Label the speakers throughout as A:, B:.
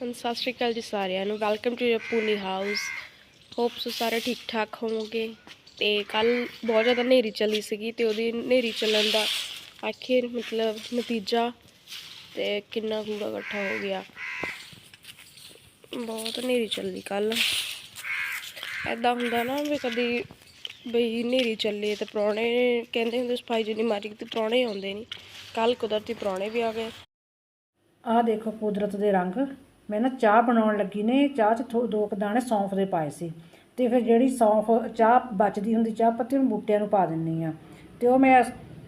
A: ਹਾਂ ਸਤਿ ਸ਼੍ਰੀ ਅਕਾਲ ਜੀ ਸਾਰਿਆਂ ਨੂੰ। Welcome to your Puni house hope so ਸਾਰੇ ਠੀਕ ਠਾਕ ਹੋਵੋਗੇ। ਤੇ ਕੱਲ ਬਹੁਤ ਜ਼ਿਆਦਾ ਹਨੇਰੀ ਚੱਲੀ ਸੀਗੀ ਤੇ ਉਹਦੀ ਹਨੇਰੀ ਚੱਲਣ ਦਾ ਆਖਿਰ ਮਤਲਬ ਨਤੀਜਾ ਤੇ ਕਿੰਨਾ ਕੂੜਾ ਇਕੱਠਾ ਹੋ ਗਿਆ। ਬਹੁਤ ਹਨੇਰੀ ਚੱਲੀ ਕੱਲ ਐਦਾਂ ਹੁੰਦਾ ਨਾ ਵੀ ਕਦੀ ਬਈ ਹਨੇਰੀ ਚੱਲੇ ਤੇ ਪ੍ਰਾਹੁਣੇ ਕਹਿੰਦੇ ਹੁੰਦੇ ਸਫ਼ਾਈ ਜਿੰਨੀ ਮਾਰੀ ਤੇ ਪ੍ਰਾਹੁਣੇ ਆਉਂਦੇ ਨਹੀਂ ਕੱਲ ਕੁਦਰਤੀ ਪ੍ਰਾਹੁਣੇ ਵੀ ਆ ਗਏ।
B: ਆਹ ਦੇਖੋ ਕੁਦਰਤ ਦੇ ਰੰਗ। ਮੈਂ ਨਾ ਚਾਹ ਬਣਾਉਣ ਲੱਗੀ ਨੇ, ਚਾਹ 'ਚ ਥੋ- ਦੋ ਕੁ ਦਾਣੇ ਸੌਂਫ ਦੇ ਪਾਏ ਸੀ। ਅਤੇ ਫਿਰ ਜਿਹੜੀ ਸੌਂਫ, ਚਾਹ ਬਚਦੀ ਹੁੰਦੀ, ਚਾਹ ਪੱਤੀ ਉਹਨੂੰ ਬੂਟਿਆਂ ਨੂੰ ਪਾ ਦਿੰਦੀ ਆ। ਅਤੇ ਉਹ ਮੈਂ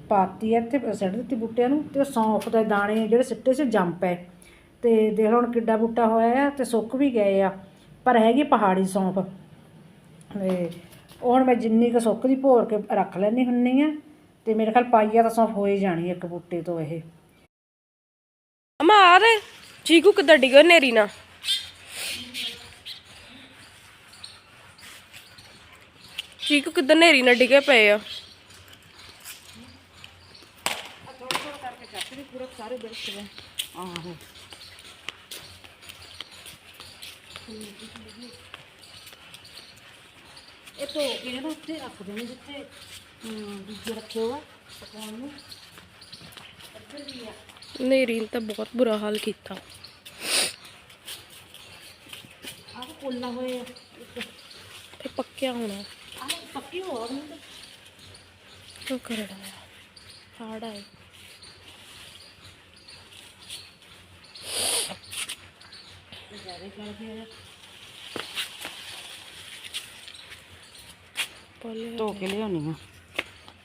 B: ਪਾਤੀ ਇੱਥੇ, ਸਿੱਟ ਦਿੱਤੀ ਬੂਟਿਆਂ ਨੂੰ ਅਤੇ ਉਹ ਸੌਂਫ ਦੇ ਦਾਣੇ ਜਿਹੜੇ ਸਿੱਟੇ ਸੀ ਜੰਮ ਪਏ ਅਤੇ ਦੇਖ ਲਓ ਹੁਣ ਕਿੱਡਾ ਬੂਟਾ ਹੋਇਆ ਆ ਅਤੇ ਸੁੱਕ ਵੀ ਗਏ ਆ। ਪਰ ਹੈਗੀ ਪਹਾੜੀ ਸੌਂਫ। ਤੇ ਉਹ ਹੁਣ ਮੈਂ ਜਿੰਨੀ ਕੁ ਸੁੱਕਦੀ ਭੋਰ ਕੇ ਰੱਖ ਲੈਣੀ ਹੁੰਨੀ ਆ ਅਤੇ ਮੇਰੇ ਖਿਆਲ ਪਾਈਆ ਤਾਂ ਸੌਂਫ ਹੋ ਹੀ ਜਾਣੀ ਇੱਕ ਬੂਟੇ ਤੋਂ ਇਹ।
A: ਚੀਕੂ ਕਿੱਦਾਂ ਡਿੱਗਾ ਨੇਰੀ ਨਾ ਚੀਕੂ ਕਿੱਦਾਂ ਨੇਰੀ ਨਾ ਡਿੱਗੇ ਪਏ ਆ?
B: ਇਹ ਧੋ ਕੇ ਉੱਤੇ ਰੱਖ ਦੇਣੇ ਜਿੱਥੇ ਦੂਜੇ ਰੱਖੇ ਹੋਆ ਪਕਾਉਣ ਨੂੰ। ਇੱਧਰ ਵੀ ਆ।
A: ਨੇਰੀ ਨੇ ਤਾਂ ਬਹੁਤ ਬੁਰਾ ਹਾਲ ਕੀਤਾ
B: ਆਹ ਕੋਲਾ ਹੋਏ ਆ ਇੱਕ
A: ਤੇ ਪੱਕਿਆ ਹੋਣਾ
B: ਆਹ ਪੱਕੀ ਹੋ ਗਈ ਤਾਂ
A: ਉਹ ਕਰੜਾ ਹਾੜਾ ਹੈ
B: ਜ਼ਿਆਦਾ ਕਰ ਗਿਆ
A: ਪੱਲੇ
B: ਧੋ ਕੇ ਲਿਆਉਣੀ ਆ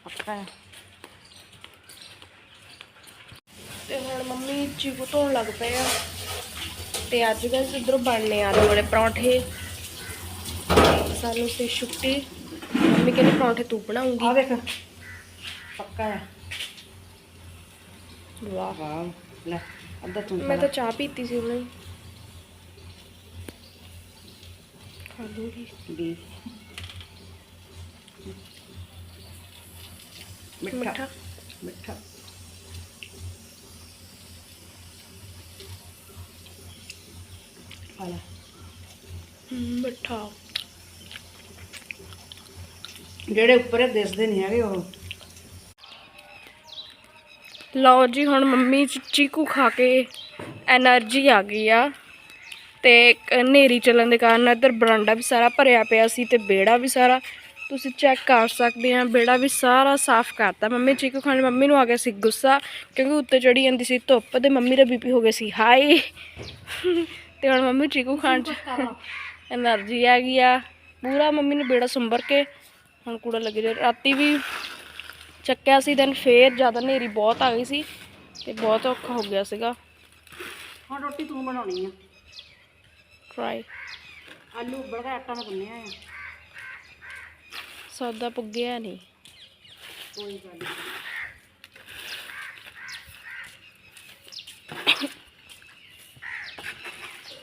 B: ਪੱਕਾ ਆ
A: ਤੇ ਹੁਣ ਮੰਮੀ ਚੀਕੂ ਧੋਣ ਲੱਗ ਪਏ ਆ। ਤੇ ਅੱਜ ਗਾਇਸ ਇਧਰੋਂ ਬਣਨੇ ਆਲੂ ਵਾਲੇ ਪਰੌਂਠੇ। ਸਾਨੂੰ ਤੇ ਛੁੱਟੀ। ਮੰਮੀ ਕਹਿੰਦੀ ਪਰੌਂਠੇ ਤੂੰ ਬਣਾਉਂਗੀ।
B: ਆ ਦੇਖ ਪੱਕਾ ਆ।
A: ਵਾਹ।
B: ਵਾਹ ਲੈ ਅੱਧਾ ਤੂੰ
A: ਮੈਂ ਤਾਂ ਚਾਹ ਪੀਤੀ ਸੀ ਉਹਨੇ ਖਾ ਲੂੰਗੀ।
B: ਵੀ। ਮਿੱਠਾ।
A: ਮਿੱਠਾ।
B: ਵਾਲਾ
A: mm, ਮਿੱਠਾ।
B: ਜਿਹੜੇ ਉੱਪਰ ਦਿਸਦੇ ਨਹੀਂ ਹੈਗੇ ਉਹ।
A: ਲਓ ਜੀ ਹੁਣ ਮੰਮੀ ਚੀਕੂ ਖਾ ਕੇ એનર્ਜੀ ਆ ਗਈ ਆ। ਤੇ ਹਨੇਰੀ ਚੱਲਣ ਦੇ ਕਾਰਨ ਇੱਧਰ ਬਰਾਂਡਾ ਵੀ ਸਾਰਾ ਭਰਿਆ ਪਿਆ ਸੀ ਤੇ ਬੇੜਾ ਵੀ ਸਾਰਾ। ਤੁਸੀਂ ਚੈੱਕ ਕਰ ਸਕਦੇ ਆ ਬੇੜਾ ਵੀ ਸਾਰਾ ਸਾਫ਼ ਕਰਤਾ। ਮੰਮੀ ਚੀਕੂ ਖਾਣ ਮੰਮੀ ਨੂੰ ਆ ਗਿਆ ਸੀ ਗੁੱਸਾ ਕਿਉਂਕਿ ਉੱਤੇ ਚੜੀ ਜਾਂਦੀ ਸੀ ਧੁੱਪ ਤੇ ਮੰਮੀ ਦਾ ਬੀਪੀ ਹੋ ਗਿਆ ਸੀ ਹਾਈ। ਤੇ ਹੁਣ ਮੰਮੀ ਚੀਕੂ ਖਾਣ ਚ એનર્ਜੀ ਆ ਗਈ ਆ। ਪੂਰਾ ਮੰਮੀ ਨੇ ਬੇੜਾ ਸੰਭਰ ਕੇ ਹੁਣ ਕੂੜਾ ਲੱਗੇ ਜਾ ਰਾਤੀ ਵੀ ਚੱਕਿਆ ਸੀ ਦਨ ਫੇਰ ਜ਼ਿਆਦਾ ਹਨੇਰੀ ਬਹੁਤ ਆ ਗਈ ਸੀ ਤੇ ਬਹੁਤ ਔਖਾ ਹੋ ਗਿਆ ਸੀਗਾ।
B: ਹੁਣ ਰੋਟੀ ਤੂੰ ਬਣਾਉਣੀ ਆ।
A: ਟਰਾਈ
B: ਆਲੂ ਉਬਲ ਆਟਾ ਮੈਂ ਗੁੰਨਿਆ ਆ।
A: ਸੌਦਾ ਪੁੱਗਿਆ ਨਹੀਂ।
B: ਕੋਈ ਗੱਲ ਨਹੀਂ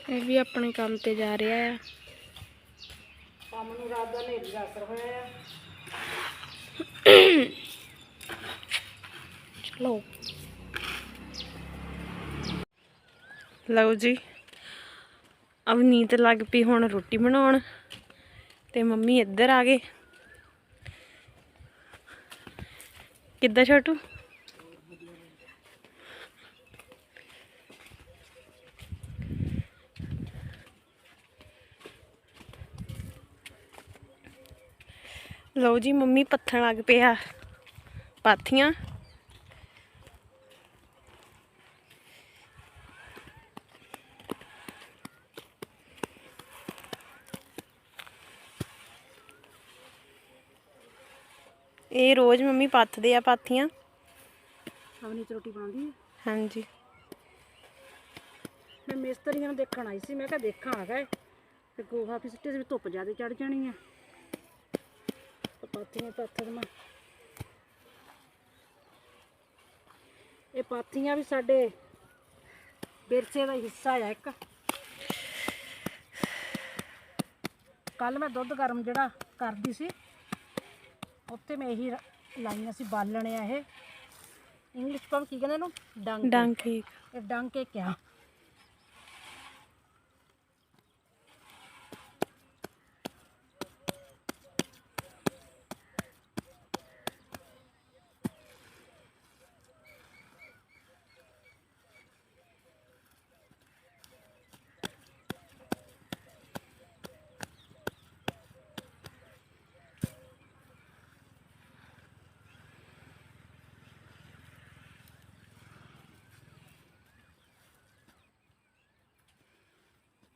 A: ਇਹ ਵੀ ਆਪਣੇ ਕੰਮ ਤੇ ਜਾ ਰਿਹਾ ਆ।
B: ਕੰਮ ਨੂੰ ਰਾਤ ਦਾ ਹਨੇਰੀ ਦਾ ਅਸਰ ਹੋਇਆ ਆ।
A: ਚਲੋ। ਲਓ ਜੀ ਅਬ ਨੀਂਦ ਲੱਗ ਪਈ ਹੁਣ ਰੋਟੀ ਬਣਾਉਣ। ਤੇ ਮੰਮੀ ਇੱਧਰ ਆ ਗਏ। ਕਿੱਦਾਂ ਛੋਟੂ? ਲਓ ਜੀ ਮੰਮੀ ਪੱਥਣ ਲੱਗ ਪਿਆ ਪਾਥੀਆਂ। ਇਹ ਰੋਜ਼ ਮੰਮੀ ਪੱਥਦੇ ਆ ਪਾਥੀਆਂ।
B: ਤੇ ਰੋਟੀ ਬਣਾਉਂਦੀ ਹੈ
A: ਹਾਂਜੀ।
B: ਮੈਂ ਮਿਸਤਰੀਆਂ ਨੂੰ ਦੇਖਣ ਆਈ ਸੀ ਮੈਂ ਕਿਹਾ ਦੇਖਾਂ ਆ ਗਏ। ਤੇ ਗੋਹਾ ਵੀ ਸਿੱਟੇ ਸੀ ਧੁੱਪ ਜ਼ਿਆਦਾ ਚੜ ਜਾਣੀ ਆ। ਪਾਥੀਆਂ ਪੱਥਰ ਮੈਂ। ਇਹ ਪਾਥੀਆਂ ਵੀ ਸਾਡੇ ਵਿਰਸੇ ਦਾ ਹਿੱਸਾ ਆ ਇੱਕ। ਕੱਲ ਮੈਂ ਦੁੱਧ ਗਰਮ ਜਿਹੜਾ ਕਰਦੀ ਸੀ ਉੱਥੇ ਮੈਂ ਇਹੀ ਲਾਈਆਂ ਸੀ ਬਾਲਣੇ ਆ ਇਹ ਇੰਗਲਿਸ਼ ਕੋਲ ਕੀ ਕਹਿੰਦੇ ਇਹਨੂੰ? ਡੰਗ।
A: ਡੰਕੀ
B: ਇਹ ਡੰਗ ਕੇ ਕਿਆ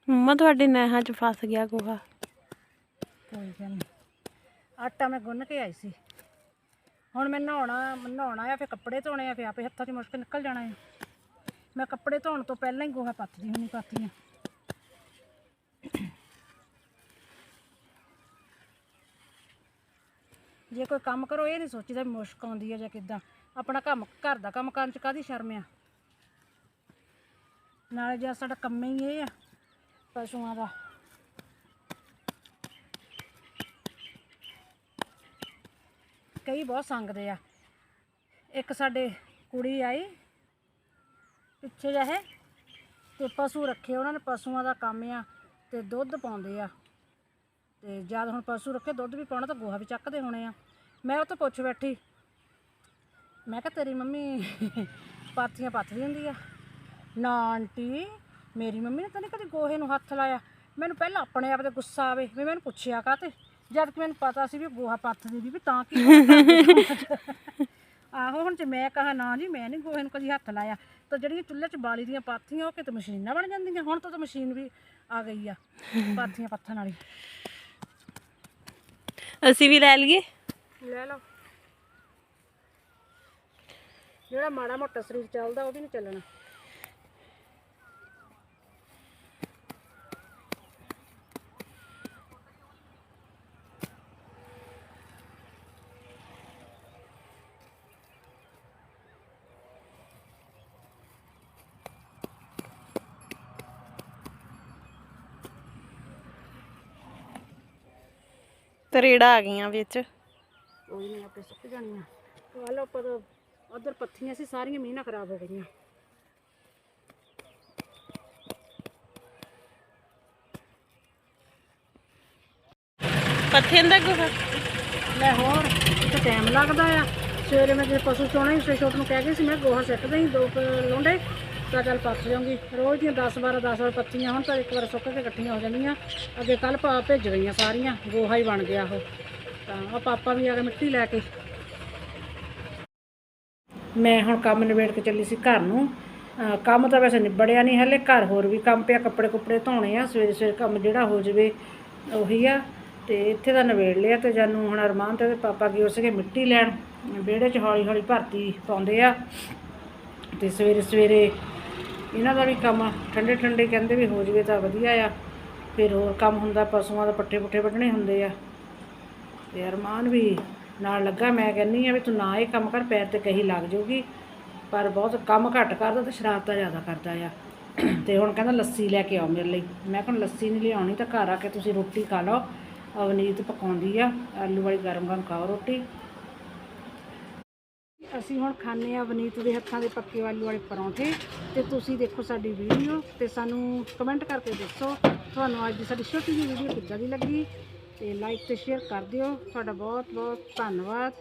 C: ਮੰਮਾ, ਤੁਹਾਡੇ ਨਹਿਾਂ 'ਚ ਫਸ ਗਿਆ ਗੋਹਾ।
B: ਕੋਈ ਗੱਲ ਨਹੀਂ ਆਟਾ ਮੈਂ ਗੁੰਨ ਕੇ ਆਈ ਸੀ। ਹੁਣ ਮੈਂ ਨਹਾਉਣਾ ਨਹਾਉਣਾ ਆ, ਫਿਰ ਕੱਪੜੇ ਧੋਣੇ ਆ, ਫਿਰ ਆਪੇ ਹੱਥਾਂ 'ਚ ਮੁਸ਼ਕ ਨਿਕਲ ਜਾਣਾ ਹੈ ਮੈਂ ਕੱਪੜੇ ਧੋਣ ਤੋਂ ਪਹਿਲਾਂ ਹੀ ਗੋਹਾ ਪੱਥਦੀ ਹੁੰਨੀ ਪਾਤੀਆਂ ਜੇ ਕੋਈ ਕੰਮ ਕਰੋ, ਇਹ ਨਹੀਂ ਸੋਚੀਦਾ ਮੁਸ਼ਕ ਆਉਂਦੀ ਹੈ ਜਾਂ ਕਿਦਾਂ। ਆਪਣਾ ਕੰਮ, ਘਰ ਦਾ ਕੰਮ ਕਰਨ 'ਚ ਕਾਦੀ ਸ਼ਰਮ ਆ? ਨਾਲੇ ਜੇ ਸਾਡਾ ਕੰਮ ਹੀ ਇਹ ਆ ਪਸ਼ੂਆਂ ਦਾ ਕਈ ਬਹੁਤ ਸੰਗਦੇ ਆ। ਇੱਕ ਸਾਡੇ ਕੁੜੀ ਆਈ, ਪਿੱਛੇ ਜਿਹੇ ਤੇ ਪਸ਼ੂ ਰੱਖੇ, ਉਹਨਾਂ ਨੇ ਪਸ਼ੂਆਂ ਦਾ ਕੰਮ ਆ ਤੇ ਦੁੱਧ ਪਾਉਂਦੇ ਆ। ਤੇ ਜਦ ਹੁਣ ਪਸ਼ੂ ਰੱਖੇ, ਦੁੱਧ ਵੀ ਪਾਉਣਾ ਤਾਂ ਗੋਹਾ ਵੀ ਚੱਕਦੇ ਹੋਣੇ ਆ। ਮੈਂ ਉਹ ਤੋਂ ਪੁੱਛ ਬੈਠੀ, ਮੈਂ ਕਿਹਾ ਤੇਰੀ ਮੰਮੀ ਪਾਥੀਆਂ ਪੱਥਦੀ ਹੁੰਦੀ ਆ? ਨਾ ਆਂਟੀ ਮੇਰੀ ਮੰਮੀ ਨੇ ਤਾਂ ਨਹੀਂ ਕਦੇ ਗੋਹੇ ਨੂੰ ਹੱਥ ਲਾਇਆ। ਮੈਨੂੰ ਪਹਿਲਾਂ ਆਪਣੇ ਆਪ ਤੇ ਗੁੱਸਾ ਆਵੇ ਵੀ ਮੈਨੂੰ ਪੁੱਛਿਆ ਕਾਤੇ ਜਦ ਕਿ ਮੈਨੂੰ ਪਤਾ ਸੀ ਵੀ ਗੋਹਾ ਪੱਥਦੀ ਦੀ ਵੀ ਤਾਂ ਕੀ ਆਹੋ ਹੁਣ ਜੇ ਮੈਂ ਕਹਾ ਨਾ ਜੀ ਮੈਂ ਨਹੀਂ ਗੋਹੇ ਨੂੰ ਕਦੀ ਹੱਥ ਲਾਇਆ। ਤਾਂ ਜਿਹੜੀਆਂ ਚੁੱਲ੍ਹੇ 'ਚ ਬਾਲੀ ਦੀਆਂ ਪਾਥੀਆਂ ਉਹ ਕਿਤੇ ਮਸ਼ੀਨਾਂ ਬਣ ਜਾਂਦੀਆਂ। ਹੁਣ ਤਾਂ ਤਾਂ ਮਸ਼ੀਨ ਵੀ ਆ ਗਈ ਆ ਪਾਥੀਆਂ ਪੱਥਣ ਵਾਲੀ
C: ਅਸੀਂ ਵੀ ਲੈ ਲਈਏ।
B: ਲੈ ਲਓ। ਜਿਹੜਾ ਮਾੜਾ ਮੋਟਾ ਸਰੀਰ ਚੱਲਦਾ ਉਹ ਵੀ ਨਹੀਂ ਚੱਲਣਾ।
C: ਤਰੇੜਾ ਆ ਗਈਆਂ ਵਿੱਚ।
B: ਕੋਈ ਨਹੀਂ ਆਪੇ ਸੁੱਕ ਜਾਣੀਆਂ। ਲਓ ਪਰ ਉਧਰ ਪੱਥੀਆਂ ਸੀ ਸਾਰੀਆਂ ਮੀਂਹ ਨਾਲ ਖਰਾਬ ਹੋ ਗਈਆਂ।
C: ਪੱਥੇ ਦਾ ਗੋਹਾ
B: ਲੈ ਹੋਰ ਇੱਥੇ ਟਾਈਮ ਲੱਗਦਾ ਆ। ਸਵੇਰੇ ਮੈਂ ਜੇ ਪਸ਼ੂ ਚੋਣਾ ਹੀ ਸਵੇਰੇ ਨੂੰ ਕਹਿ ਗਈ ਸੀ ਮੈਂ ਗੋਹਾ ਸਿੱਟ ਦੇਈ ਦੋ ਲੋਂਡੇ। ਤਾਂ ਚੱਲ ਪੱਥ ਜਾਊਂਗੀ। ਰੋਜ਼ ਦੀਆਂ 10 12 10 ਵਾਰ ਪੱਤੀਆਂ ਹੁਣ ਤਾਂ ਇੱਕ ਵਾਰ ਸੁੱਕ ਕੇ ਇਕੱਠੀਆਂ ਹੋ ਜਾਂਦੀਆਂ ਅੱਗੇ ਕੱਲ ਪਾ ਭੇਜ ਗਈਆਂ ਸਾਰੀਆਂ, ਗੋਹਾ ਹੀ ਬਣ ਗਿਆ ਉਹ। ਤਾਂ ਉਹ ਪਾਪਾ ਵੀ ਆ ਕੇ ਮਿੱਟੀ ਲੈ ਕੇ। ਮੈਂ ਹੁਣ ਕੰਮ ਨਿਬੇੜ ਕੇ ਚੱਲੀ ਸੀ ਘਰ ਨੂੰ। ਕੰਮ ਤਾਂ ਵੈਸੇ ਨਿਬੜਿਆ ਨਹੀਂ ਹਲੇ, ਘਰ ਹੋਰ ਵੀ ਕੰਮ ਪਿਆ, ਕੱਪੜੇ ਕੁੱਪੜੇ ਧੋਣੇ ਆ, ਸਵੇਰੇ ਸਵੇਰੇ ਕੰਮ ਜਿਹੜਾ ਹੋ ਜਵੇ ਉਹੀ ਆ। ਤੇ ਇੱਥੇ ਦਾ ਨਿਬੇੜ ਲਿਆ ਤੇ ਜਾਨੂੰ ਹੁਣ ਅਰਮਾਨ ਤੇ ਉਹਦੇ ਪਾਪਾ ਗਏ ਉਸਕੇ ਮਿੱਟੀ ਲੈਣ। ਵਿਹੜੇ 'ਚ ਹੌਲੀ ਹੌਲੀ ਭਰਤੀ ਪਾਉਂਦੇ ਆ। ਤੇ ਸਵੇਰੇ ਸਵੇਰੇ ਇਹਨਾਂ ਦਾ ਵੀ ਕੰਮ ਠੰਡੇ ਠੰਡੇ ਕਹਿੰਦੇ ਵੀ ਹੋ ਜਵੇ ਤਾਂ ਵਧੀਆ ਆ। ਫਿਰ ਹੋਰ ਕੰਮ ਹੁੰਦਾ, ਪਸ਼ੂਆਂ ਦਾ ਪੱਠੇ ਪੁੱਠੇ ਵੱਢਣੇ ਹੁੰਦੇ ਆ। ਤੇ ਅਰਮਾਨ ਵੀ ਨਾਲ ਲੱਗਾ। ਮੈਂ ਕਹਿੰਨੀ ਆ ਵੀ ਤੂੰ ਨਾ ਇਹ ਕੰਮ ਕਰ, ਪੈਰ ਤੇ ਕਹੀ ਲੱਗ ਜਾਊਗੀ। ਪਰ ਬਹੁਤ ਕੰਮ ਘੱਟ ਕਰਦਾ ਤੇ ਸ਼ਰਾਰਤਾਂ ਜ਼ਿਆਦਾ ਕਰਦਾ ਆ। ਤੇ ਹੁਣ ਕਹਿੰਦਾ ਲੱਸੀ ਲੈ ਕੇ ਆਓ ਮੇਰੇ ਲਈ। ਮੈਂ ਕਹਿੰਦਾ ਲੱਸੀ ਨਹੀਂ ਲਿਆਉਣੀ ਤਾਂ ਘਰ ਆ ਕੇ ਤੁਸੀਂ ਰੋਟੀ ਖਾ ਲਓ। ਅਵਨੀਤ ਪਕਾਉਂਦੀ ਆ। ਆਲੂ ਵਾਲੀ ਗਰਮ ਗਰਮ ਖਾਓ ਰੋਟੀ। ਅਸੀਂ ਹੁਣ ਖਾਣੇ ਆ ਵਨੀਤ ਦੇ ਹੱਥਾਂ ਦੇ ਪੱਕੇ ਆਲੂ ਵਾਲੇ ਪਰੌਂਠੇ ਤੇ ਤੁਸੀਂ ਦੇਖੋ ਸਾਡੀ ਵੀਡੀਓ ਤੇ ਸਾਨੂੰ ਕਮੈਂਟ ਕਰਕੇ ਦੱਸੋ। ਤੁਹਾਨੂੰ ਅੱਜ ਦੀ ਸਾਡੀ ਛੋਟੀ ਜਿਹੀ ਵੀਡੀਓ ਕਿੱਦਾਂ ਦੀ ਲੱਗੀ ਤੇ ਲਾਈਕ ਤੇ ਸ਼ੇਅਰ ਕਰ ਦਿਓ। ਤੁਹਾਡਾ ਬਹੁਤ ਬਹੁਤ ਧੰਨਵਾਦ।